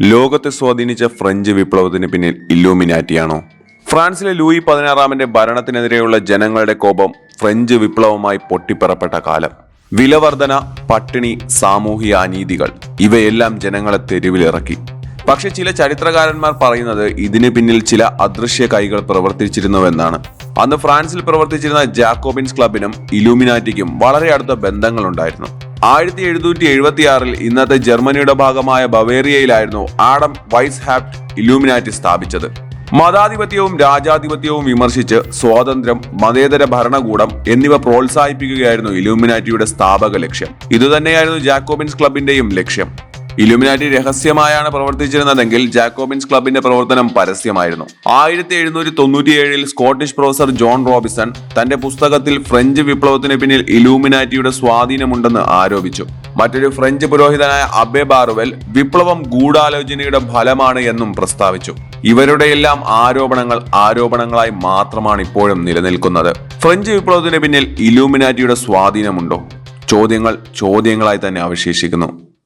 ലോകത്തെ സ്വാധീനിച്ച ഫ്രഞ്ച് വിപ്ലവത്തിന് പിന്നിൽ ഇല്ലൂമിനാറ്റിയാണോ? ഫ്രാൻസിലെ ലൂയി പതിനാറാമന്റെ ഭരണത്തിനെതിരെയുള്ള ജനങ്ങളുടെ കോപം ഫ്രഞ്ച് വിപ്ലവമായി പൊട്ടിപ്പറപ്പെട്ട കാലം. വിലവർധന പട്ടിണി സാമൂഹിക അനീതികൾ ഇവയെല്ലാം ജനങ്ങളെ തെരുവിലിറക്കി. പക്ഷെ ചില ചരിത്രകാരന്മാർ പറയുന്നത് ഇതിന് പിന്നിൽ ചില അദൃശ്യ കൈകൾ പ്രവർത്തിച്ചിരുന്നുവെന്നാണ്. അന്ന് ഫ്രാൻസിൽ പ്രവർത്തിച്ചിരുന്ന ജാക്കോബിൻസ് ക്ലബിനും ഇലൂമിനാറ്റിക്കും വളരെ അടുത്ത ബന്ധങ്ങളുണ്ടായിരുന്നു. ആയിരത്തി എഴുന്നൂറ്റി എഴുപത്തിയാറിൽ ഇന്നത്തെ ജർമ്മനിയുടെ ഭാഗമായ ബവേറിയയിലായിരുന്നു ആഡം വൈസ് ഹാപ്റ്റ് ഇലൂമിനാറ്റി സ്ഥാപിച്ചത്. മതാധിപത്യവും രാജാധിപത്യവും വിമർശിച്ച് സ്വാതന്ത്ര്യം മതേതര ഭരണകൂടം എന്നിവ പ്രോത്സാഹിപ്പിക്കുകയായിരുന്നു ഇലൂമിനാറ്റിയുടെ സ്ഥാപക ലക്ഷ്യം. ഇതുതന്നെയായിരുന്നു ജാക്കോബിൻസ് ക്ലബിന്റെയും ലക്ഷ്യം. ഇലുമിനാറ്റി രഹസ്യമായാണ് പ്രവർത്തിച്ചിരുന്നതെങ്കിൽ ജാക്കോബിൻസ് ക്ലബിന്റെ പ്രവർത്തനം പരസ്യമായിരുന്നു. ആയിരത്തി എഴുന്നൂറ്റി തൊണ്ണൂറ്റിയേഴിൽ സ്കോട്ടിഷ് പ്രൊഫസർ ജോൺ റോബിസൺ തന്റെ പുസ്തകത്തിൽ ഫ്രഞ്ച് വിപ്ലവത്തിന് പിന്നിൽ ഇലൂമിനാറ്റിയുടെ സ്വാധീനമുണ്ടെന്ന് ആരോപിച്ചു. മറ്റൊരു ഫ്രഞ്ച് പുരോഹിതനായ അബെ ബാറുവൽ വിപ്ലവം ഗൂഢാലോചനയുടെ ഫലമാണ് എന്നും പ്രസ്താവിച്ചു. ഇവരുടെയെല്ലാം ആരോപണങ്ങൾ ആരോപണങ്ങളായി മാത്രമാണ് ഇപ്പോഴും നിലനിൽക്കുന്നത്. ഫ്രഞ്ച് വിപ്ലവത്തിന് പിന്നിൽ ഇലൂമിനാറ്റിയുടെ സ്വാധീനമുണ്ടോ? ചോദ്യങ്ങൾ ചോദ്യങ്ങളായി തന്നെ അവശേഷിക്കുന്നു.